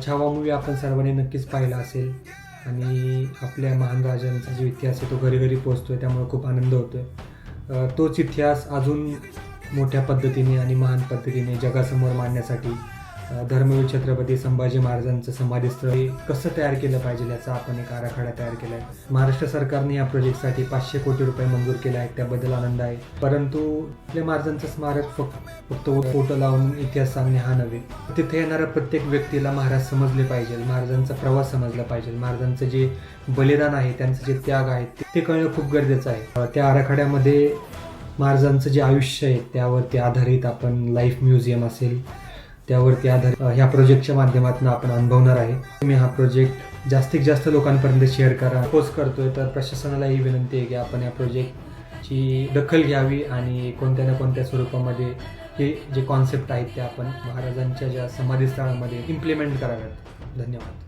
Chhava movie आपण सर्वांनी नक्कीच पाहिला असेल. आणि आपल्या महान राजांचा जो इतिहास आहे तो घरी घरी पोहोचतोय त्यामुळे खूप आनंद होतोय. आहे तोच इतिहास अजून मोठ्या पद्धतीने आणि महान पद्धतीने जगासमोर मांडण्यासाठी धर्मवीर छत्रपती संभाजी महाराजांचं समाधीस्थळ हे कसं तयार केलं पाहिजे याचा आपण एक आराखडा तयार केला आहे महाराष्ट्र सरकारने या प्रोजेक्टसाठी पाचशे कोटी रुपये मंजूर केले आहेत त्याबद्दल आनंद आहे. परंतु आपल्या महाराजांचं स्मारक फक्त फक्त फोटो लावून इतिहास सांगणे हा नव्हे. तिथे येणाऱ्या प्रत्येक व्यक्तीला महाराज समजले पाहिजे महाराजांचा प्रवास समजला पाहिजे महाराजांचं जे बलिदान आहे त्यांचं जे त्याग आहे ते- ते कळणं खूप गरजेचं आहे. त्या आराखड्यामध्ये महाराजांचं जे आयुष्य आहे त्यावरती आधारित आपण लाईफ म्युझियम असेल त्यावरती आधारित ह्या प्रोजेक्टच्या माध्यमातून आपण अनुभवणार आहे. तुम्ही हा प्रोजेक्ट जास्तीत जास्त लोकांपर्यंत शेअर करा पोस्ट करतोय तर प्रशासनाला ही विनंती आहे की आपण या प्रोजेक्टची दखल घ्यावी आणि कोणत्या ना कोणत्या स्वरूपामध्ये हे जे कॉन्सेप्ट आहेत ते आपण महाराजांच्या ज्या समाधीस्थळामध्ये इम्प्लिमेंट कराव्यात. धन्यवाद.